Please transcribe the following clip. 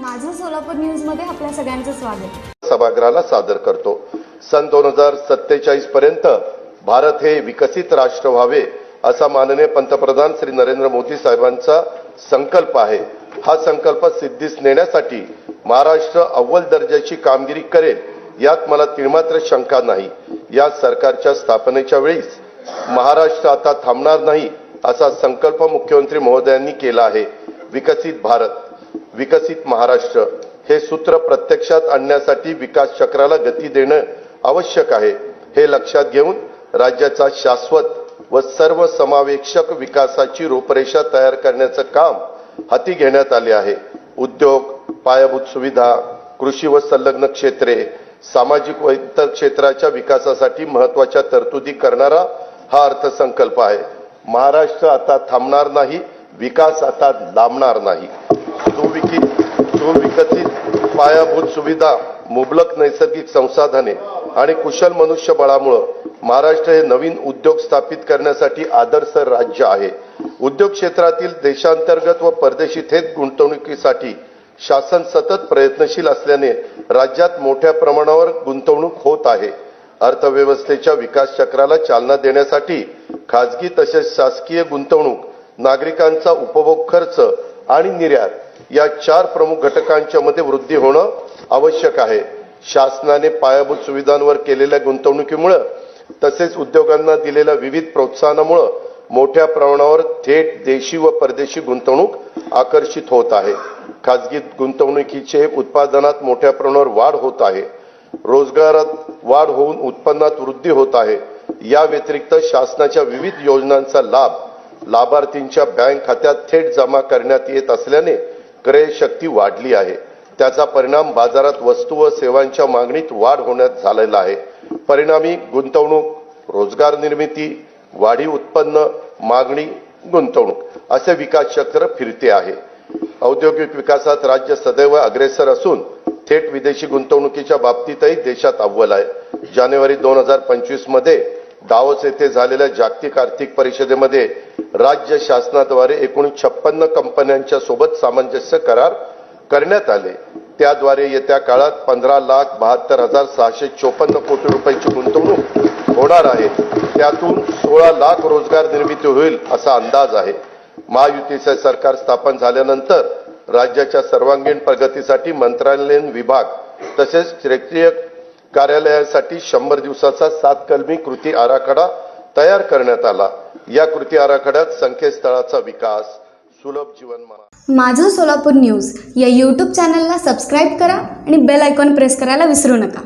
माझं सोलापूर न्यूजमध्ये आपल्या सगळ्यांचं स्वागत. सभागृहाला सादर करतो. सन दोन हजार सत्तेचाळीस पर्यंत भारत हे विकसित राष्ट्र व्हावे असा माननीय पंतप्रधान श्री नरेंद्र मोदी साहेबांचा संकल्प आहे. हा संकल्प सिद्धीस नेण्यासाठी महाराष्ट्र अव्वल दर्जाची कामगिरी करेल यात मला तिळमात्र शंका नाही. या सरकारच्या स्थापनेच्या वेळीस महाराष्ट्र आता थांबणार नाही असा संकल्प मुख्यमंत्री महोदयांनी केला आहे. विकसित भारत. विकसित महाराष्ट्र हे सूत्र प्रत्यक्षात आणण्यासाठी विकास चक्राला गती देणं आवश्यक आहे. हे लक्षात घेऊन राज्याचा शाश्वत व सर्व समावेशक विकासाची रूपरेषा तयार करण्याचं काम हाती घेण्यात आले आहे. उद्योग पायाभूत सुविधा कृषी व संलग्न क्षेत्रे सामाजिक व इतर क्षेत्राच्या विकासासाठी महत्त्वाच्या तरतुदी करणारा हा अर्थसंकल्प आहे. महाराष्ट्र आता थांबणार नाही विकास आता लांबणार नाही. सुविकसित सुविकसित पायाभूत सुविधा मुबलक नैसर्गिक संसाधने आणि कुशल मनुष्यबळामुळं महाराष्ट्र हे नवीन उद्योग स्थापित करण्यासाठी आदर्श राज्य आहे. उद्योग क्षेत्रातील देशांतर्गत व परदेशी थेट गुंतवणुकीसाठी शासन सतत प्रयत्नशील असल्याने राज्यात मोठ्या प्रमाणावर गुंतवणूक होत आहे. अर्थव्यवस्थेच्या विकास चक्राला चालना देण्यासाठी खाजगी तसेच शासकीय गुंतवणूक नागरिकांचा उपभोग खर्च आणि निर्यात या चार प्रमुख घटकांच्या मध्ये वृद्धी होणं आवश्यक आहे. शासनाने पायाभूत सुविधांवर केलेल्या गुंतवणुकीमुळं तसेच उद्योगांना दिलेल्या विविध प्रोत्साहनामुळं मोठ्या प्रमाणावर थेट देशी व परदेशी गुंतवणूक आकर्षित होत आहे. खाजगी गुंतवणुकीचे उत्पादनात मोठ्या प्रमाणावर वाढ होत आहे. रोजगारात वाढ होऊन उत्पन्नात वृद्धी होत आहे. या व्यतिरिक्त शासनाच्या विविध योजनांचा लाभ लाभार्थींच्या बँक खात्यात थेट जमा करण्यात येत असल्याने क्रय शक्ती वाढली आहे. त्याचा परिणाम बाजारात वस्तू व सेवांच्या मागणीत वाढ होण्यात झालेला आहे. परिणामी गुंतवणूक रोजगार निर्मिती वाढी उत्पन्न मागणी गुंतवणूक असे विकास चक्र फिरते आहे. औद्योगिक विकासात राज्य सदैव अग्रेसर असून थेट विदेशी गुंतवणुकीच्या बाबतीतही देशात अव्वल आहे. जानेवारी दोन हजार पंचवीसमध्ये दावोस येथे झालेल्या जागतिक आर्थिक परिषदेमध्ये राज्य शासनाद्वारे एकूण छप्पन्न कंपन्यांच्या सोबत सामंजस्य करार करण्यात आले. त्याद्वारे येत्या काळात पंधरा लाख बहात्तर हजार सहाशे चोपन्न कोटी रुपयांची गुंतवणूक होणार आहे. त्यातून सोळा लाख रोजगार निर्मिती होईल असा अंदाज आहे. महायुतीचे सरकार स्थापन झाल्यानंतर राज्याच्या सर्वांगीण प्रगतीसाठी मंत्रालयीन विभाग तसेच क्षेत्रीय कार्यालयासाठी शंभर दिवसाचा सात कलमी कृती आराखडा तयार करण्यात आला. या कृती आराखड्यात संकेतस्थळाचा विकास सुलभ जीवन माझं सोलापूर न्यूज या यूट्यूब चॅनलला सबस्क्राईब करा आणि बेल आयकॉन प्रेस करायला विसरू नका.